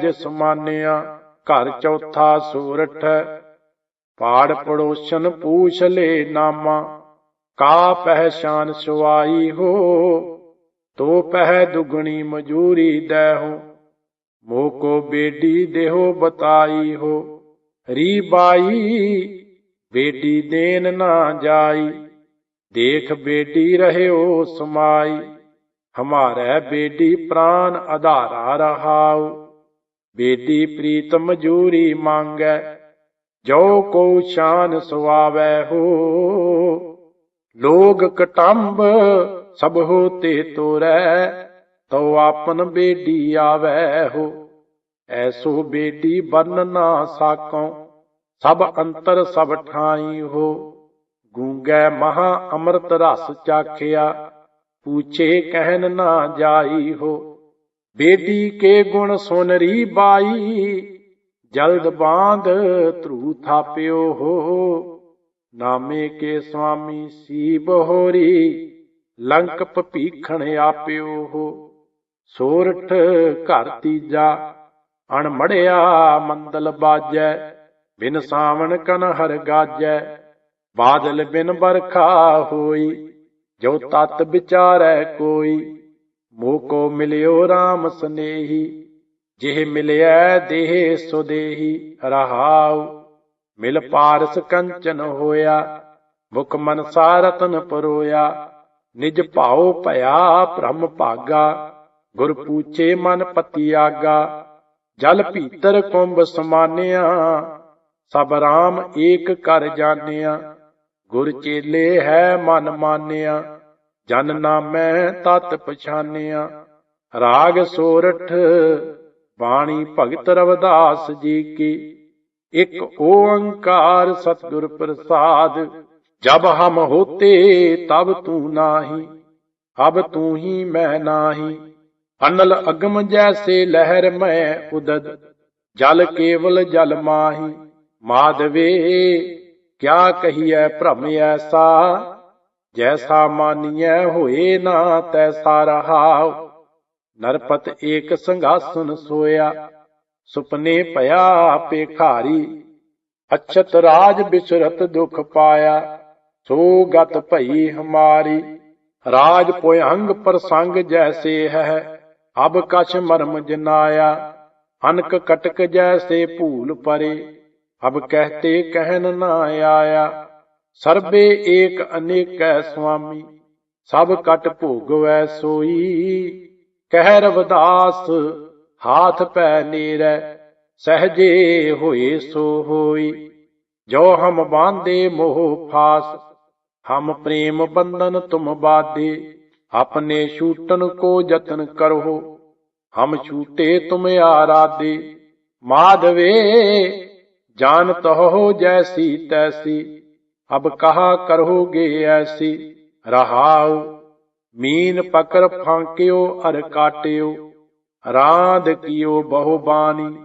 ਜਿਸ ਮਾਨਿਆ ਘਰ ਚੌਥਾ ਸੂਰਠ ਪਾੜ ਪੜੋਸ਼ਨ ਪੂਛ ਲੈ ਨਾਮਾ, ਕਾ ਪਹਿਚਾਨ ਸੁਆਈ ਹੋ। ਤੋ ਪਹਿ ਦੁਗਣੀ ਮਜੂਰੀ ਦੇਹੋ ਮੋ ਕੋ ਬੇਟੀ ਦੇਹੋ ਬਤਾਈ ਹੋ। ਰੀ ਬਾਈ, ਬੇਟੀ ਦੇਨ ਨਾ ਜਾਈ। ਦੇਖ ਬੇਟੀ ਰਹਿਓ ਸਮਾਈ। ਹਮਾਰੇ ਬੇਟੀ ਪ੍ਰਾਨ ਆਧਾਰਾ ਰਹਾਓ ਬੇਟੀ ਪ੍ਰੀਤ ਮਜੂਰੀ ਮੰਗੈ, ਜੋ ਕੋ ਸ਼ਾਨ ਸੁਆਵੈ ਹੋ। ਲੋਗ ਕਟੰਬ ਸਭ ਹੋਤੇ ਤੋਰੈ ਤੋ ਆਪਨ ਬੇਟੀ ਆਵੈ ਹੋ। ਐਸੋ ਬੇਟੀ ਬਰਨ ਨਾ ਸਾਕਉ, ਸਭ ਅੰਤਰ ਸਭ ਠਾਈ ਹੋ। ਗੂੰਗੈ ਮਹਾ ਅੰਮ੍ਰਿਤ ਰਸ ਚਾਖਿਆ, ਪੂਛੇ ਕਹਿਨ ਨਾ ਜਾਈ ਹੋ। ਬੇਟੀ ਕੇ ਗੁਣ ਸੁਨਰੀ ਬਾਈ, ਜਲਦ ਬਾਂਧ ਧਰੂ ਥਾਪਿਓ ਹੋ। ਨਾਮੇ ਕੇ ਸੁਆਮੀ ਸੀਬ ਹੋਰੀ ਲੰਕ ਭੀਖਣ ਆਪਿਓ ਹੋ। ਸੋਰਠ ਘਰ ਤੀਜਾ, ਅਣਮੜਿਆ ਮੰਦਲ ਬਾਜੈ, ਬਿਨ ਸਾਵਣ ਕਨ ਹਰ ਗਾਜੈ। ਬਾਦਲ ਬਿਨ ਬਰਖਾ ਹੋਈ, ਜੋ ਤਤ ਵਿਚਾਰੈ ਕੋਈ ਮੋਕੋ ਮਿਲਿਓ RAM ਸਨੇਹੀ, ਜਿਹ ਮਿਲਿਆ ਦੇਹ ਸੁਦੇਹੀ ਰਹਾਉ, ਮਿਲ ਪਾਰਸ ਕੰਚਨ ਹੋਇਆ, ਮੁਖ ਮਨ ਸਾਰਤਨ ਪਰੋਇਆ, ਨਿਜ ਭਾਉ ਭਇਆ ਭ੍ਰਮ ਭਾਗਾ, ਗੁਰ ਪੂਛੇ ਮਨ ਪਤੀ ਆਗਾ, ਜਲ ਭੀਤਰ ਕੁੰਭ ਸਮਾਨਿਆ, ਸਭ ਰਾਮ ਏਕ ਕਰ ਜਾਣਿਆ, ਗੁਰ ਚੇਲੇ ਹੈ ਮਨ ਮਾਨਿਆ। ਜਨ ਨਾਮੈ ਤਤ ਪਛਾਨਿਆ, ਰਾਗ ਸੋਰਠ, ਬਾਣੀ ਭਗਤ ਰਵਦਾਸ ਜੀ ਕੀ। ਇੱਕ ਓੰਕਾਰ ਸਤਿਗੁਰ ਪ੍ਰਸਾਦ, ਜਬ ਹਮ ਹੋਤੇ ਤਬ ਤੂੰ ਨਾਹੀ, ਅਬ ਤੂੰ ਹੀ ਮੈਂ ਨਾਹੀ। ਅਨਲ ਅਗਮ ਜੈਸੇ ਲਹਿਰ ਮੈਂ ਉਦਦ, ਜਲ ਕੇਵਲ ਜਲ ਮਾਹੀ। ਮਾਧਵੇ, ਕਿਆ ਕਹੀਐ ਭ੍ਰਮ ਐਸਾ? ਜੈਸਾ ਮਾਨੀਐ ਹੋਏ ਨਾ ਤੈਸਾ ਰਹਾਉ। ਨਰਪਤ ਏਕ ਸੰਘਾਸਨ ਸੋਇਆ, ਸੁਪਨੇ ਭਇਆ ਪੇਖਾਰੀ ਅਛਤ ਰਾਜ ਬਿਸਰਤ ਦੁਖ ਪਾਇਆ, ਸੋ ਗਤ ਭਈ ਹਮਾਰੀ। ਰਾਜ ਪੁਯੰਗ ਪ੍ਰਸੰਗ ਜੈਸੇ ਹੈ, ਅਬ ਕਛ ਮਰਮ ਜਨਾਇਆ। ਅਨਕ ਕਟਕ ਜੈਸੇ ਭੂਲ ਪਰੇ, ਅਬ ਕਹਤੇ ਕਹਿਨ ਨਾ ਆਇਆ। ਸਰਬੇ ਏਕ ਅਨੇਕੈ ਸੁਆਮੀ, ਸਭ ਕਟ ਭੋਗਵੈ ਸੋਈ। ਕਹਿ ਰਵਦਾਸ, ਹਾਥ ਪੈ ਨੀਰੈ, ਸਹਜੇ ਹੋਏ ਸੋ ਹੋਈ। ਜੋ ਹਮ ਬਾਂਦੇ ਮੋਹ ਫਾਸ, ਹਮ ਪ੍ਰੇਮ ਬੰਧਨ ਤੁਮ ਬਾਦੇ। ਆਪਣੇ ਛੂਟਨ ਕੋ ਯਤਨ ਕਰੋ, ਹਮ ਛੂਟੇ ਤੁਮ ਆਰਾਦੇ ਮਾਧਵੇ ਜਾਣਤ ਹੋ ਜੈਸੀ ਤੈਸੀ। ਅਬ ਕਹਾ ਕਰੋਗੇ ਐਸੀ ਰਹਾਉ, ਮੀਨ ਪਕਰ ਫਾਂਕਿਓ, ਅਰ ਕਾਟਿਓ ਰਾਂਦ ਕੀਓ ਬਹੁ ਬਾਣੀ,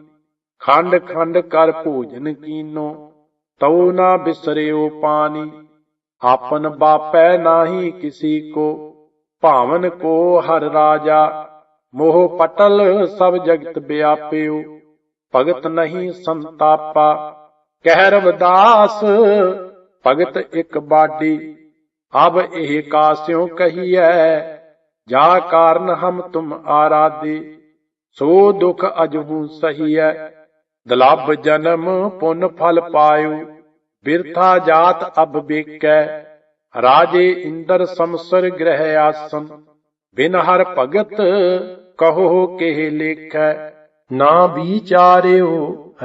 ਖੰਡ ਖੰਡ ਕਰ ਭੋਜਨ ਕੀਨੋ, ਤਉ ਨਾ ਬਿਸਰਿਓ ਪਾਣੀ, ਆਪਨ ਬਾਪੈ ਨਾਹੀ ਕਿਸੀ ਕੋ, ਭਾਵਨ ਕੋ ਹਰ ਰਾਜਾ, ਮੋਹ ਪਟਲ ਸਭ ਜਗਤ ਵਿਆਪਿਓ ਭਗਤ ਨਹੀਂ ਸੰਤਾਪਾ ਕਹਿ ਰਵਦਾਸ ਭਗਤ ਇੱਕ ਬਾਡੀ, ਅਬ ਇਹ ਕਾਸਿਓ ਕਹੀਐ, ਜਾ ਕਾਰਨ ਹਮ ਤੁਮ ਆਰਾਦੇ ਸੋ ਦੁਖ ਅਜਹੂ ਸਹੀਐ। ਦਲਬ ਜਨਮ ਪੁਨ ਫਲ ਪਾਇਓ ਬਿਰਥਾ ਜਾਤ ਅਬ ਬੇਕੈ। ਰਾਜੇ ਇੰਦਰ ਸਮਸਰ ਗ੍ਰਹਿ ਆਸਨ, ਬਿਨ ਹਰ ਭਗਤ ਕਹੋ ਕਿਹ ਲੇਖੈ। ਨਾ ਵਿਚਾਰਿਓ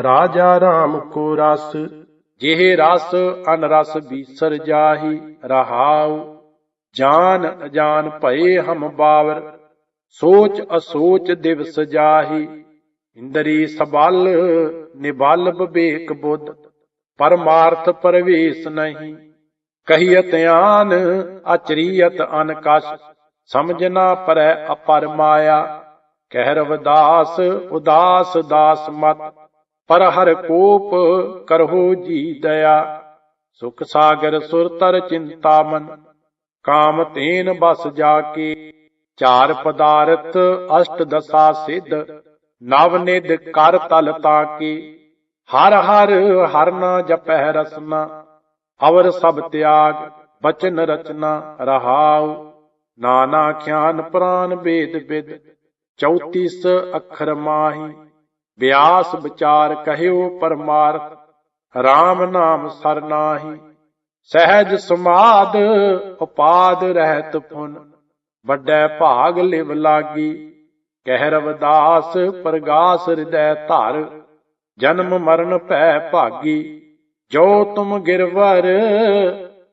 ਰਾਜਾ RAM ਕੋ ਰਸ ਜਿਹ ਰਸ ਅਨਰਸ ਬੀਸਰ ਜਾਹੀ, ਰਹਾਉ, ਜਾਨ ਅਜਾਨ ਭਏ ਹਮ ਬਾਵਰ, ਸੋਚ ਅਸੋਚ ਦਿਵਸ ਜਾਹੀ, ਇੰਦਰੀ ਸਬਲ ਨਿਬਲ ਵਿਵੇਕ ਬੁੱਧ, ਪਰਮਾਰਥ ਪਰਵੇਸ ਨਹੀਂ, ਕਹੀਅਤ ਆਨ, ਅਚਰੀਅਤ ਅਨਕਸ਼ ਸਮਝਣਾ ਪਰੈ ਅਪਰ ਮਾਇਆ ਕਹਿ ਰਵਦਾਸ ਉਦਾਸ ਦਾਸ ਮਤ ਪਰ ਹਰ ਕੋਪ ਕਰਹੋ ਜੀ ਦਇਆ। ਸੁਖ ਸਾਗਰ ਸੁਰਤਰ ਚਿੰਤਾ ਮਨ, ਕਾਮ ਤੇਨ ਬਸ ਜਾ ਕੇ ਚਾਰ ਪਦਾਰਥ ਅਸ਼ਟ ਦਸਾ ਸਿੱਧ, ਨਵ ਨਿਧ ਕਰ ਤਲ ਤਾਕੀ। ਹਰ ਹਰ ਹਰ ਹਰਨਾ ਜਪਹਿ ਰਸਨਾ, ਅਵਰ ਸਭ ਤਿਆਗ ਬਚਨ ਰਚਨਾ ਰਹਾਉ। ਨਾਨਾ ਖਿਆਨ ਪ੍ਰਾਨ ਬੇਦ ਬਿਦ 34 ਅੱਖਰ ਮਾਹੀ। ਬਿਆਸ ਵਿਚਾਰ ਕਹਿਓ ਪਰਮਾਰਥ RAM ਨਾਮ ਸਰਨਾਹੀ ਸਹਿਜ ਸਮਾਦ ਉਪਾਦ ਰਹਿਤ ਫੁਨ ਵੱਡੈ ਭਾਗ ਲਿਵ ਲਾਗੀ। ਕਹਿ ਰਵਦਾਸ, ਪ੍ਰਗਾਸ ਹਿਰਦੈ ਧਰ, ਜਨਮ ਮਰਨ ਭੈ ਭਾਗੀ। ਜੋ ਤੁਮ ਗਿਰਵਰ,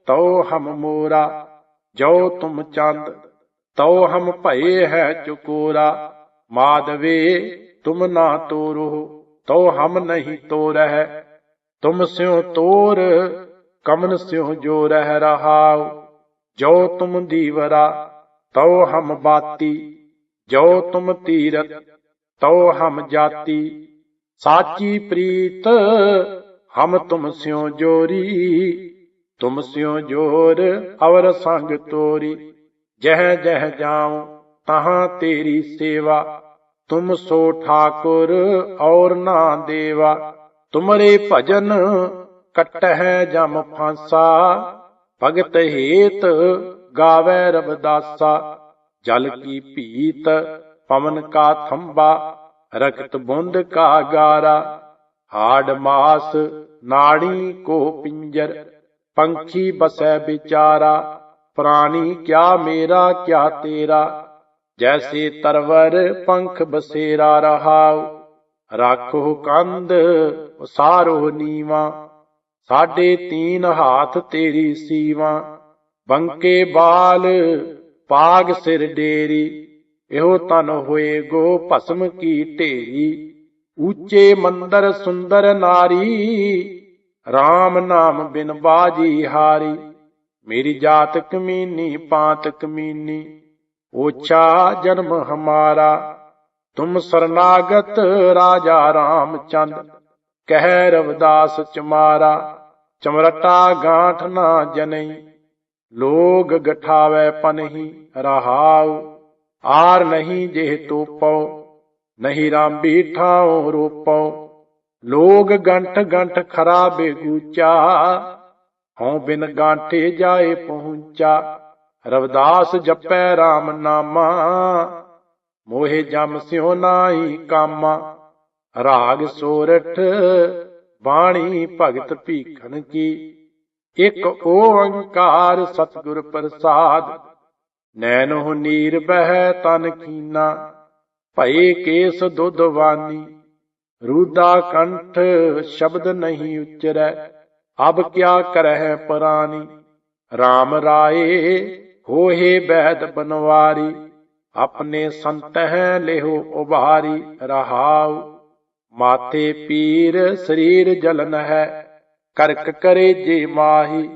ਤਉ ਹਮ ਮੋਰਾ। ਜੋ ਤੁਮ ਚੰਦ, ਤਉ ਹਮ ਭਏ ਹੈ ਚੁਕੋਰਾ। ਮਾਦਵੇ ਤੁਮ ਨਾ ਤੋਰੋ ਤੋ ਹਮ ਨਹੀਂ ਤੋਰਹਿ। ਤੁਮ ਸਿਉ ਤੋਰ, ਕਮਨ ਸਿਉ ਜੋ ਰਹਿ ਰਹਾਉ। ਜੋ ਤੁਮ ਦੀਵਰਾ, ਤਉ ਹਮ ਬਾਤੀ। ਜੋ ਤੁਮ ਤੀਰਤ, ਤਉ ਹਮ ਜਾਤੀ। ਸਾਚੀ ਪ੍ਰੀਤ, ਹਮ ਤੁਮ ਸਿਉ ਜੋਰੀ। ਤੁਮ ਸਿਉ ਜੋਰ, ਅਵਰ ਸੰਗ ਤੋਰੀ। ਜਹ ਜਹ ਜਾਉ, ਤਹਾਂ ਤੇਰੀ ਸੇਵਾ। ਤੁਮ ਸੋ ਠਾਕੁਰ ਔਰ ਨਾ ਦੇਵਾ, ਤੁਮਰੇ ਭਜਨ ਕਟਹਿ ਜਮ ਫਾਂਸਾ, ਭਗਤ ਹੇਤ ਗਾਵੇ ਰਬਦਾਸਾ ਜਲ ਕੀ ਭੀਤ ਪਵਨ ਕਾ ਥੰਬਾ ਰਕਤ ਬੁੰਦ ਕਾ ਗਾਰਾ, ਹਾੜ ਮਾਸ ਨਾੜੀ ਕੋ ਪਿੰਜਰ ਪੰਖੀ ਬਸੈ ਵਿਚਾਰਾ, ਪ੍ਰਾਣੀ ਕਿਆ ਮੇਰਾ ਕਿਆ ਤੇਰਾ ਜੈਸੇ ਤਰਵਰ ਪੰਖ ਬਸੇਰਾ ਰਹਾਉ, ਰਾਖੋ ਕੰਧ, ਉਸਾਰੋ ਨੀਵਾ, ਸਾਡੇ ਤੀਨ ਹਾਥ ਤੇਰੀ ਸੀਵਾ, ਬੰਕੇ ਬਾਲ, ਪਾਗ ਸਿਰ ਡੇਰੀ, ਇਹੋ ਤਨ ਹੋਏ ਗੋ ਭਸਮ ਕੀ ਢੇਰੀ, ਉੱਚੇ ਮੰਦਰ ਸੁੰਦਰ ਨਾਰੀ RAM ਨਾਮ ਬਿਨ ਬਾਜੀ ਹਾਰੀ, ਮੇਰੀ ਜਾਤ ਕਮੀਨੀ, ਪਾਤ ਕਮੀਨੀ। ਓਛਾ ਜਨਮ ਹਮਾਰਾ, ਤੁਮ ਸਰਨਾਗਤ ਰਾਜਾ ਰਾਮਚੰਦ। ਕਹਿ ਰਵਦਾਸ ਚਮਾਰਾ ਚਮਰਟਾ ਗਾਂਠ ਨਾ ਜਨਈ। ਲੋਗ ਗਠਾਵੇ ਪਨਹੀ ਰਹਾਉ, ਆਰ ਨਹੀਂ ਜੇ ਤੋਪਉ, ਨਹੀਂ ਰਾਂਬੀ ਠਾਉ ਰੂਪਉ। ਲੋਗ ਗੰਠ ਗੰਠ ਖਰਾ ਬੇਗੂਚਾ, ਹਉ ਬਿਨ ਗਾਂਠੇ ਜਾਏ ਪਹੁੰਚਾ। ਰਵਦਾਸ ਜਪੈ RAM ਨਾਮਾ, ਮੋਹਿ ਜਮ ਸਿਉ ਨਾਹੀ ਕਾਮਾ। ਰਾਗ ਸੋਰਠ ਬਾਣੀ ਭਗਤ ਭੀਖਣ ਕੀ। ਇਕ ਓੰਕਾਰ ਸਤਿਗੁਰ ਪ੍ਰਸਾਦ ਨੈਨੋ ਨੀਰ ਬਹਿ ਤਨ ਕੀਨਾ। ਭਏ ਕੇਸ ਦੁੱਧਵਾਨੀ ਰੂਦਾ ਕੰਠ ਸ਼ਬਦ ਨਹੀਂ ਉਚਰੈ। ਅਬ ਕਿਆ ਕਰਹਿ ਪਰਾਨੀ RAM ਰਾਏ ਹੋਏ ਬੈਦ ਬਨਵਾਰੀ, ਆਪਣੇ ਸੰਤਹਿ ਲਿਹੋ ਉਭਾਰੀ, ਰਹਾਉ। ਮਾਥੇ ਪੀਰ ਸਰੀਰ ਜਲਨ ਹੈ, ਕਰਕ ਕਰੇ ਜੇ ਮਾਹੀ।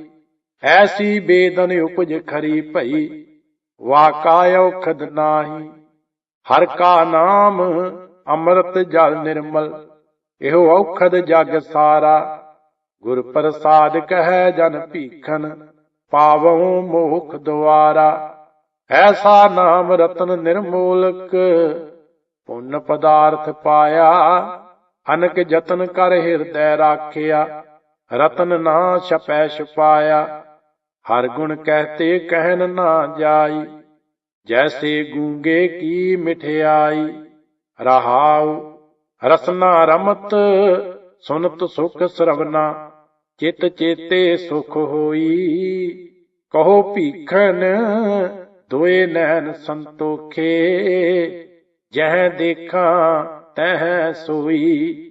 ਐਸੀ ਬੇਦਨ ਉਪਜ ਖਰੀ ਭਈ, ਵਾਕਾ ਔਖਦ ਨਾਹੀ। ਹਰ ਕਾ ਨਾਮ ਅੰਮ੍ਰਿਤ ਜਲ ਨਿਰਮਲ, ਇਹੋ ਔਖਦ ਜਗ ਸਾਰਾ। ਗੁਰ ਪ੍ਰਸਾਦ ਕਹੈ ਜਨ ਭੀਖਨ ਪਾਵਉ ਮੋਖ ਦੁਆਰਾ। ਐਸਾ ਨਾਮ ਰਤਨ ਨਿਰਮੋਲਕ, ਪੁੰਨ ਪਦਾਰਥ ਪਾਇਆ, ਅਨਕ ਜਤਨ ਕਰ ਹਿਰਦੈ ਰਾਖਿਆ, ਰਤਨ ਨਾ ਛਪੈ ਛਪਾਇਆ, ਹਰ ਗੁਣ ਕਹਤੇ ਕਹਿਨ ਨਾ ਜਾਈ, ਜੈਸੇ ਗੂੰਗੇ ਕੀ ਮਿਠਿਆਈ, ਰਹਾਉ ਰਸਨਾ ਰਮਤ ਸੁਨਤ ਸੁਖ ਸਰਵਨਾ। ਚਿਤ ਚੇਤੇ ਸੁਖ ਹੋਈ। ਕਹੋ ਭੀਖਨ ਦੋਏ ਨੈਣ ਸੰਤੋਖੇ। ਜਹ ਦੇਖਾਂ ਤਹ ਸੋਈ।